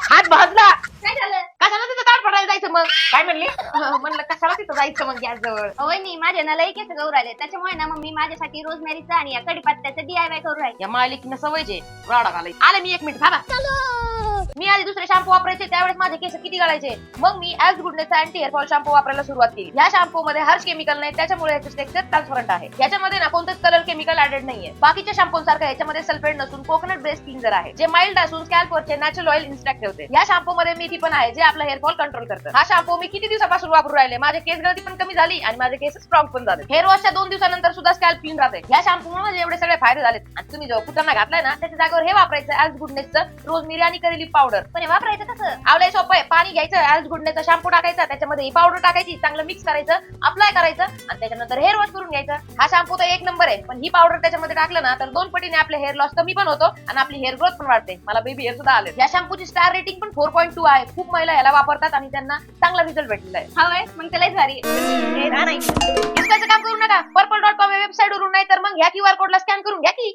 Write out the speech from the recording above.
हात भाजला. काय झालं? कशाला तिथं काय पडायला जायचं मग? काय म्हणली? हो. म्हणलं कशाला तिथं जायचं मग गॅस जवळ होय मी माझ्या ना लई केस गौर आले. त्याच्यामुळे ना मग मी माझ्यासाठी रोजमेरीचा आणि या कडीपात्याचं डीआयवाय करू राहील. या मालिकीनं सवयचे राडा घालाय आले मी एक मिनिट झाला मी आधी दुसरे शॅम्पू वापरायचे त्यावेळेस माझे केस किती गळायचे मग मी ऍज गुडनेसचा अँटी हेअर फॉल शॅम्पू वापरायला सुरुवात केली. या शॅम्पू मध्ये हर्ष केमिकल नाही त्याच्यामुळे याचे टेक्स्चर ट्रान्सपरंट आहे. याच्यामध्ये ना कोणतंच कलर केमिकल ऍडेड नाहीये. बाकीच्या शॅम्पू सारखा याच्यामध्ये सल्फेट नसून कोकोनट बेस्ड क्लिन्झर आहे जे माइल्ड असून स्कॅल्पवरचे नॅचरल ऑइल इन्स्ट्रॅक्ट ठेवते. या शॅम्पू मध्ये मेथी पण आहे जे आपला हेअर फॉल कंट्रोल करतं. हा शॅम्पू मी किती दिवसापासून वापरू राहिले? माझे केस गळती पण कमी झाली आणि माझे केस स्ट्रॉंग पण झाले. हेअर वॉशच्या दोन दिवसानंतर सुद्धा स्कॅल्प क्लीन राहते. या शॅम्पू मुळे एवढे सगळे फायदे झालेत. आणि तुम्ही जेव्हा कुटाणा घातलाय ना त्याच्या जागेवर हे वापरायचं ऍज गुडनेसचं रोज आणि करेली पावडर पण हे वापरायचं कसं? आवलाय सोपं आहे पाणी घ्यायचं ऍज गुडनेसचा शॅम्पू टाकायचा त्याच्यामध्ये ही पावडर टाकायची चांगलं मिक्स करायचं अप्लाय करायचं आणि त्याच्यानंतर हेअर वॉश करून घ्यायचं. हा शॅम्पू तर एक नंबर आहे. पण ही पावडर त्याच्यामध्ये टाकलं ना तर दोन पटीने आपले हेअर लॉस कमी पण होतो आणि आपली हेअर ग्रोथ पण वाढते. मला बेबी हेअर सुद्धा आले या शॅम्पूची स्टार रेटिंग पण फोर पॉईंट टू आहे. खूप महिला याला वापरतात आणि त्यांना चांगला रिझल्ट भेटलेला आहे. हवंय मग त्यालाच भारी हे ना नाही. इतकंच काम करू नका. पर्पल डॉट कॉम वेबसाईट वरून नाही तर मग ह्या क्यू आर कोडला स्कॅन करून घ्या की.